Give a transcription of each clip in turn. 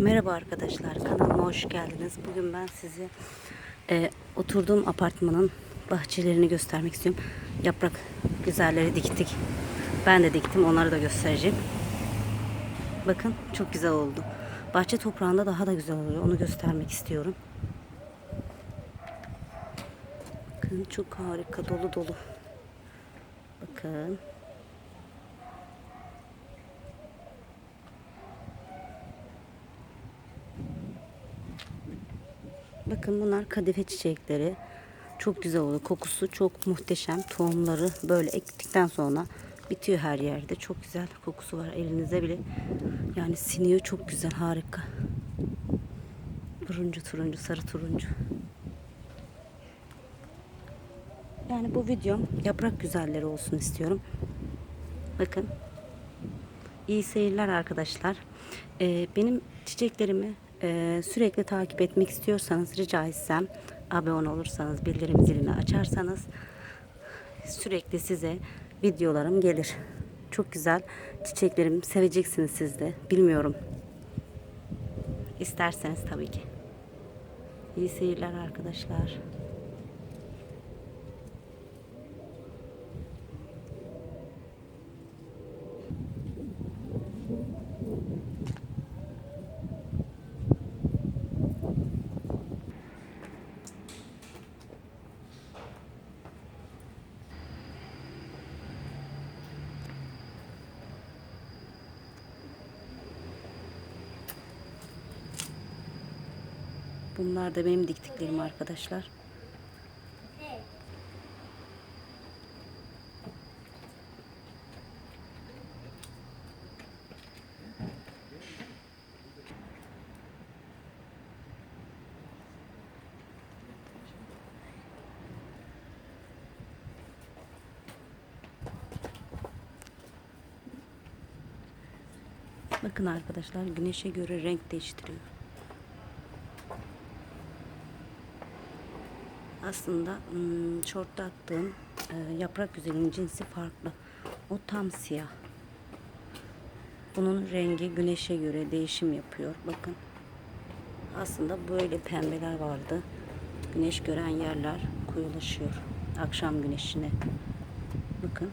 Merhaba arkadaşlar, kanalıma hoş geldiniz. Bugün ben size e, oturduğum apartmanın bahçelerini göstermek istiyorum. Yaprak güzelleri diktik. Ben de diktim, onları da göstereceğim. Bakın çok güzel oldu. Bahçe toprağında daha da güzel oluyor. Onu göstermek istiyorum. Bakın çok harika, dolu dolu. Bakın. Bakın bunlar kadife çiçekleri. Çok güzel oluyor. Kokusu çok muhteşem. Tohumları böyle ektikten sonra bitiyor her yerde. Çok güzel kokusu var. Elinize bile yani siniyor. Çok güzel. Harika. Turuncu turuncu sarı turuncu. Yani bu videom yaprak güzelleri olsun istiyorum. Bakın. İyi seyirler arkadaşlar. Ee, benim çiçeklerimi e, sürekli takip etmek istiyorsanız rica etsem abone olursanız bildirim zilini açarsanız sürekli size videolarım gelir. Çok güzel çiçeklerim seveceksiniz siz de. Bilmiyorum. İsterseniz tabii ki. İyi seyirler arkadaşlar. Bunlar da benim diktiklerim arkadaşlar. Bakın arkadaşlar güneşe göre renk değiştiriyor. Aslında şortta attığım e, yaprak güzelinin cinsi farklı. O tam siyah. Bunun rengi güneşe göre değişim yapıyor. Bakın. Aslında böyle pembeler vardı. Güneş gören yerler koyulaşıyor. Akşam güneşine. Bakın.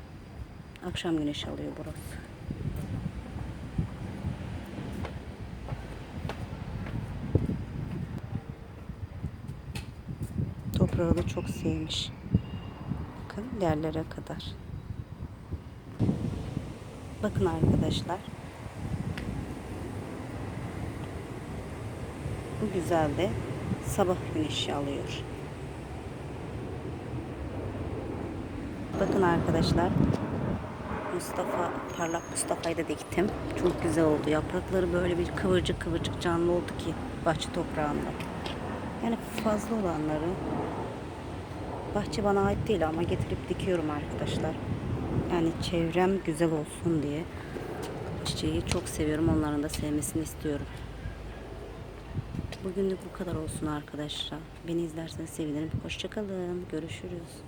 Akşam güneşi alıyor burası. Da çok sevmiş. Bakın yerlere kadar. Bakın arkadaşlar. Bu güzel de sabah güneşi alıyor. Bakın arkadaşlar. Mustafa, parlak Mustafa'yı da diktim. Çok güzel oldu. Yaprakları böyle bir kıvırcık kıvırcık canlı oldu ki bahçe toprağında. Yani fazla olanları bahçe bana ait değil ama getirip dikiyorum arkadaşlar. Yani çevrem güzel olsun diye çiçeği çok seviyorum. Onların da sevmesini istiyorum. Bugünlük bu kadar olsun arkadaşlar. Beni izlerseniz sevinirim. Hoşçakalın. Görüşürüz.